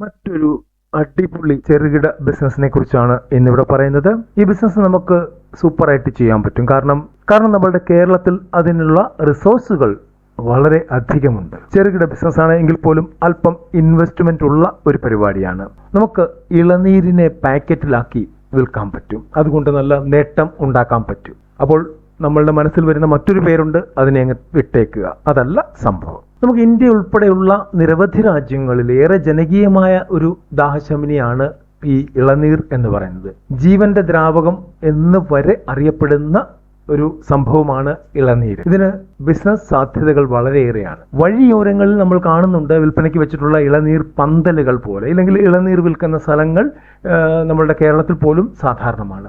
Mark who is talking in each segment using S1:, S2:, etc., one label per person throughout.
S1: മറ്റൊരു അടിപൊളി ചെറുകിട ബിസിനസിനെ കുറിച്ചാണ് ഇന്നിവിടെ പറയുന്നത്. ഈ ബിസിനസ് നമുക്ക് സൂപ്പറായിട്ട് ചെയ്യാൻ പറ്റും. കാരണം കാരണം നമ്മളുടെ കേരളത്തിൽ അതിനുള്ള റിസോഴ്സുകൾ വളരെ അധികമുണ്ട്. ചെറുകിട ബിസിനസ് ആണ് എങ്കിൽ പോലും അല്പം ഇൻവെസ്റ്റ്മെന്റ് ഉള്ള ഒരു പരിപാടിയാണ്. നമുക്ക് ഇളനീരിനെ പാക്കറ്റിലാക്കി വിൽക്കാൻ പറ്റും. അതുകൊണ്ട് നല്ല നേട്ടം ഉണ്ടാക്കാൻ പറ്റും. അപ്പോൾ നമ്മളുടെ മനസ്സിൽ വരുന്ന മറ്റൊരു പേരുണ്ട് അതിനെ അങ്ങ് വിട്ടേക്കുക. അതല്ല സംഭവം. നമുക്ക് ഇന്ത്യ ഉൾപ്പെടെയുള്ള നിരവധി രാജ്യങ്ങളിൽ ഏറെ ജനകീയമായ ഒരു ദാഹശമിനിയാണ് ഈ ഇളനീർ എന്ന് പറയുന്നത്. ജീവന്റെ ദ്രാവകം എന്ന് വരെ അറിയപ്പെടുന്ന ഒരു സംഭവമാണ് ഇളനീർ ഇതിന് ബിസിനസ് സാധ്യതകൾ വളരെയേറെയാണ്. വഴിയോരങ്ങളിൽ നമ്മൾ കാണുന്നുണ്ട് വിൽപ്പനയ്ക്ക് വെച്ചിട്ടുള്ള ഇളനീർ പന്തലുകൾ പോലെ ഇല്ലെങ്കിൽ ഇളനീർ വിൽക്കുന്ന സ്ഥലങ്ങൾ നമ്മളുടെ കേരളത്തിൽ പോലും സാധാരണമാണ്.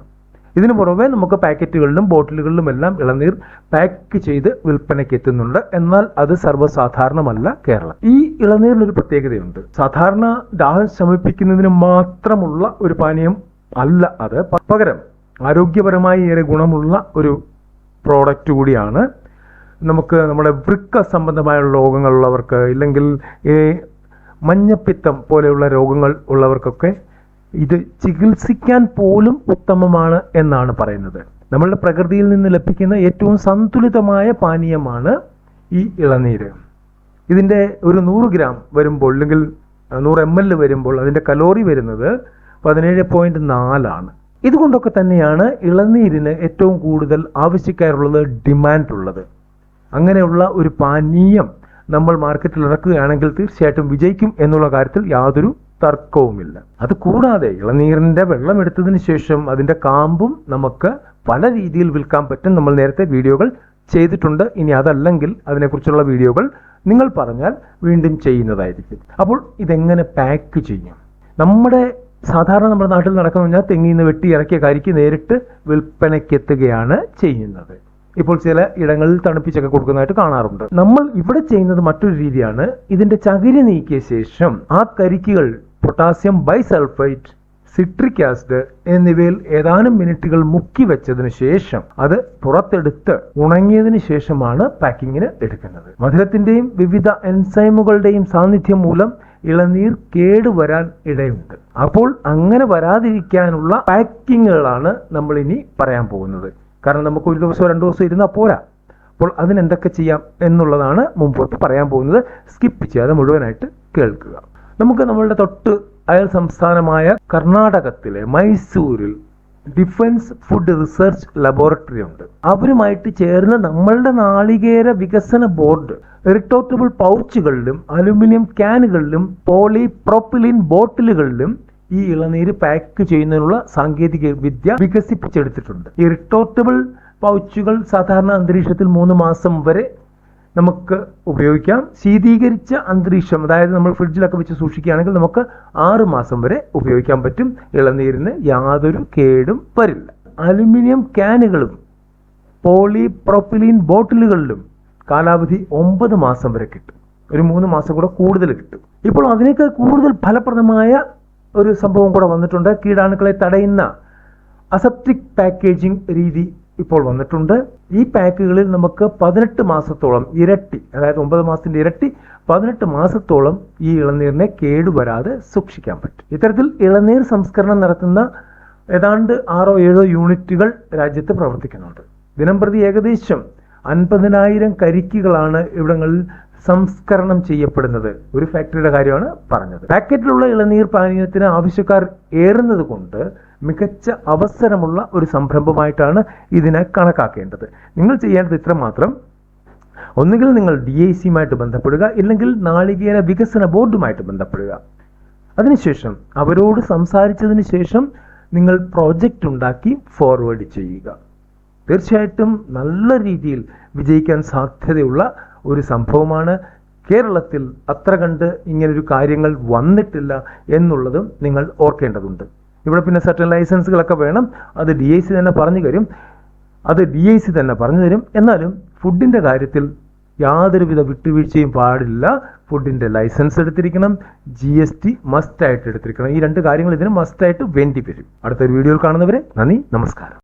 S1: ഇതിനു പുറമെ നമുക്ക് പാക്കറ്റുകളിലും ബോട്ടിലുകളിലും എല്ലാം ഇളനീർ പാക്ക് ചെയ്ത് വിൽപ്പനയ്ക്ക് എത്തുന്നുണ്ട്. എന്നാൽ അത് സർവസാധാരണമല്ല കേരളം. ഈ ഇളനീരിനൊരു പ്രത്യേകതയുണ്ട്. സാധാരണ ദാഹം ശമിപ്പിക്കുന്നതിന് മാത്രമുള്ള ഒരു പാനീയം അല്ല അത്. പകരം ആരോഗ്യപരമായി ഏറെ ഗുണമുള്ള ഒരു പ്രോഡക്റ്റ് കൂടിയാണ്. നമുക്ക് നമ്മുടെ വൃക്ക സംബന്ധമായ രോഗങ്ങളുള്ളവർക്ക് ഇല്ലെങ്കിൽ ഈ മഞ്ഞപ്പിത്തം പോലെയുള്ള രോഗങ്ങൾ ഉള്ളവർക്കൊക്കെ ഇത് ചികിത്സിക്കാൻ പോലും ഉത്തമമാണ് എന്നാണ് പറയുന്നത്. നമ്മളുടെ പ്രകൃതിയിൽ നിന്ന് ലഭിക്കുന്ന ഏറ്റവും സന്തുലിതമായ പാനീയമാണ് ഈ ഇളനീര്. ഇതിന്റെ ഒരു നൂറ് ഗ്രാം വരുമ്പോൾ അല്ലെങ്കിൽ നൂറ് എം എൽ വരുമ്പോൾ അതിന്റെ കലോറി വരുന്നത് പതിനേഴ് പോയിന്റ് നാലാണ് ഇതുകൊണ്ടൊക്കെ തന്നെയാണ് ഇളനീരിന് ഏറ്റവും കൂടുതൽ ആവശ്യക്കാരുള്ളത് ഡിമാൻഡ് ഉള്ളത്. അങ്ങനെയുള്ള ഒരു പാനീയം നമ്മൾ മാർക്കറ്റിൽ ഇറക്കുകയാണെങ്കിൽ തീർച്ചയായിട്ടും വിജയിക്കും എന്നുള്ള കാര്യത്തിൽ യാതൊരു തർക്കവുമില്ല. അത് കൂടാതെ ഇളനീരിന്റെ വെള്ളം എടുത്തതിന് ശേഷം അതിന്റെ കാമ്പും നമുക്ക് പല രീതിയിൽ വിൽക്കാൻ പറ്റും. നമ്മൾ നേരത്തെ വീഡിയോകൾ ചെയ്തിട്ടുണ്ട്. ഇനി അതല്ലെങ്കിൽ അതിനെക്കുറിച്ചുള്ള വീഡിയോകൾ നിങ്ങൾ പറഞ്ഞാൽ വീണ്ടും ചെയ്യുന്നതായിരിക്കും. അപ്പോൾ ഇതെങ്ങനെ പാക്ക് ചെയ്യും? നമ്മുടെ സാധാരണ നമ്മുടെ നാട്ടിൽ നടക്കുന്ന പറഞ്ഞാൽ തെങ്ങിൽ നിന്ന് വെട്ടി ഇറക്കിയ കരിക്ക് നേരിട്ട് വിൽപ്പനയ്ക്ക് എത്തുകയാണ് ചെയ്യുന്നത്. ഇപ്പോൾ ചില ഇടങ്ങളിൽ തണുപ്പിച്ചൊക്കെ കൊടുക്കുന്നതായിട്ട് കാണാറുണ്ട്. നമ്മൾ ഇവിടെ ചെയ്യുന്നത് മറ്റൊരു രീതിയാണ്. ഇതിന്റെ ചകിരി നീക്കിയ ശേഷം ആ കരിക്കുകൾ പൊട്ടാസ്യം ബൈസൾഫൈറ്റ് സിട്രിക് ആസിഡ് എന്നിവയിൽ ഏതാനും മിനിറ്റുകൾ മുക്കി വെച്ചതിന് ശേഷം അത് പുറത്തെടുത്ത് ഉണങ്ങിയതിന് ശേഷമാണ് പാക്കിങ്ങിന് എടുക്കുന്നത്. മധുരത്തിന്റെയും വിവിധ എൻസൈമുകളുടെയും സാന്നിധ്യം മൂലം ഇളനീർ കേടുവരാൻ ഇടയുണ്ട്. അപ്പോൾ അങ്ങനെ വരാതിരിക്കാനുള്ള പാക്കിങ്ങുകളാണ് നമ്മൾ ഇനി പറയാൻ പോകുന്നത്. കാരണം നമുക്ക് ഒരു ദിവസം രണ്ടു ദിവസം ഇരുന്നാൽ പോരാ. അപ്പോൾ അതിനെന്തൊക്കെ ചെയ്യാം എന്നുള്ളതാണ് മുമ്പോട്ട് പറയാൻ പോകുന്നത്. സ്കിപ്പ് ചെയ്യാതെ മുഴുവനായിട്ട് കേൾക്കുക. നമുക്ക് നമ്മളുടെ തൊട്ട് അയൽ സംസ്ഥാനമായ കർണാടകത്തിലെ മൈസൂരിൽ ഡിഫൻസ് ഫുഡ് റിസർച്ച് ലബോറട്ടറി ഉണ്ട്. അവരുമായിട്ട് ചേർന്ന് നമ്മളുടെ നാളികേര വികസന ബോർഡ് റിട്ടോർട്ടബിൾ പൗച്ചുകളിലും അലുമിനിയം ക്യാനുകളിലും പോളി പ്രൊപ്പിലിൻ ബോട്ടിലുകളിലും ഈ ഇളനീര് പാക്ക് ചെയ്യുന്നതിനുള്ള സാങ്കേതിക വിദ്യ വികസിപ്പിച്ചെടുത്തിട്ടുണ്ട്. ഈ റിട്ടോർട്ടബിൾ പൗച്ചുകൾ സാധാരണ അന്തരീക്ഷത്തിൽ മൂന്ന് മാസം വരെ നമുക്ക് ഉപയോഗിക്കാം. ശീതീകരിച്ച അന്തരീക്ഷം അതായത് നമ്മൾ ഫ്രിഡ്ജിലൊക്കെ വെച്ച് സൂക്ഷിക്കുകയാണെങ്കിൽ നമുക്ക് ആറ് മാസം വരെ ഉപയോഗിക്കാൻ പറ്റും. ഇളനീരിന് യാതൊരു കേടും വരില്ല. അലുമിനിയം ക്യാനുകളും പോളി പ്രൊപ്പിലീൻ ബോട്ടിലുകളിലും കാലാവധി ഒമ്പത് മാസം വരെ കിട്ടും. ഒരു മൂന്ന് മാസം കൂടെ കൂടുതൽ കിട്ടും. ഇപ്പോൾ അതിനേക്കാൾ കൂടുതൽ ഫലപ്രദമായ ഒരു സംഭവം കൂടെ വന്നിട്ടുണ്ട്. കീടാണുക്കളെ തടയുന്ന അസെപ്റ്റിക് പാക്കേജിംഗ് രീതി ഇപ്പോൾ വന്നിട്ടുണ്ട്. ഈ പാക്കുകളിൽ നമുക്ക് പതിനെട്ട് മാസത്തോളം ഇരട്ടി അതായത് ഒമ്പത് മാസത്തിന്റെ ഇരട്ടി പതിനെട്ട് മാസത്തോളം ഈ ഇളനീരിനെ കേടുവരാതെ സൂക്ഷിക്കാൻ പറ്റും. ഇത്തരത്തിൽ ഇളനീർ സംസ്കരണം നടത്തുന്ന ഏതാണ്ട് ആറോ ഏഴോ യൂണിറ്റുകൾ രാജ്യത്ത് പ്രവർത്തിക്കുന്നുണ്ട്. ദിനംപ്രതി ഏകദേശം അൻപതിനായിരം കരിക്കുകളാണ് ഇവിടങ്ങളിൽ സംസ്കരണം ചെയ്യപ്പെടുന്നത്. ഒരു ഫാക്ടറിയുടെ കാര്യമാണ് പറഞ്ഞത്. പാക്കറ്റിലുള്ള ഇളനീർ പാനീയത്തിന് ആവശ്യക്കാർ ഏറുന്നത് കൊണ്ട് മികച്ച അവസരമുള്ള ഒരു സംരംഭമായിട്ടാണ് ഇതിനെ കണക്കാക്കേണ്ടത്. നിങ്ങൾ ചെയ്യേണ്ടത് ഇത്ര മാത്രം. ഒന്നുകിൽ നിങ്ങൾ ഡി ഐ സിയുമായിട്ട് ബന്ധപ്പെടുക ഇല്ലെങ്കിൽ നാളികേര വികസന ബോർഡുമായിട്ട് ബന്ധപ്പെടുക. അതിനുശേഷം അവരോട് സംസാരിച്ചതിന് ശേഷം നിങ്ങൾ പ്രോജക്റ്റ് ഉണ്ടാക്കി ഫോർവേഡ് ചെയ്യുക. തീർച്ചയായിട്ടും നല്ല രീതിയിൽ വിജയിക്കാൻ സാധ്യതയുള്ള ഒരു സംഭവമാണ്. കേരളത്തിൽ അത്ര കണ്ട് ഇങ്ങനൊരു കാര്യങ്ങൾ വന്നിട്ടില്ല എന്നുള്ളതും നിങ്ങൾ ഓർക്കേണ്ടതുണ്ട്. ഇവിടെ പിന്നെ സർട്ടൻ ലൈസൻസുകളൊക്കെ വേണം. അത് ഡി ഐ സി തന്നെ പറഞ്ഞു തരും. അത് ഡി ഐ സി തന്നെ പറഞ്ഞു തരും. എന്നാലും ഫുഡിന്റെ കാര്യത്തിൽ യാതൊരുവിധ വിട്ടുവീഴ്ചയും പാടില്ല. ഫുഡിന്റെ ലൈസൻസ് എടുത്തിരിക്കണം. ജി എസ് ടി മസ്റ്റായിട്ട് എടുത്തിരിക്കണം. ഈ രണ്ട് കാര്യങ്ങൾ ഇതിന് മസ്റ്റായിട്ട് വേണ്ടി വരും. അടുത്തൊരു വീഡിയോയിൽ കാണുന്നവരെ നന്ദി നമസ്കാരം.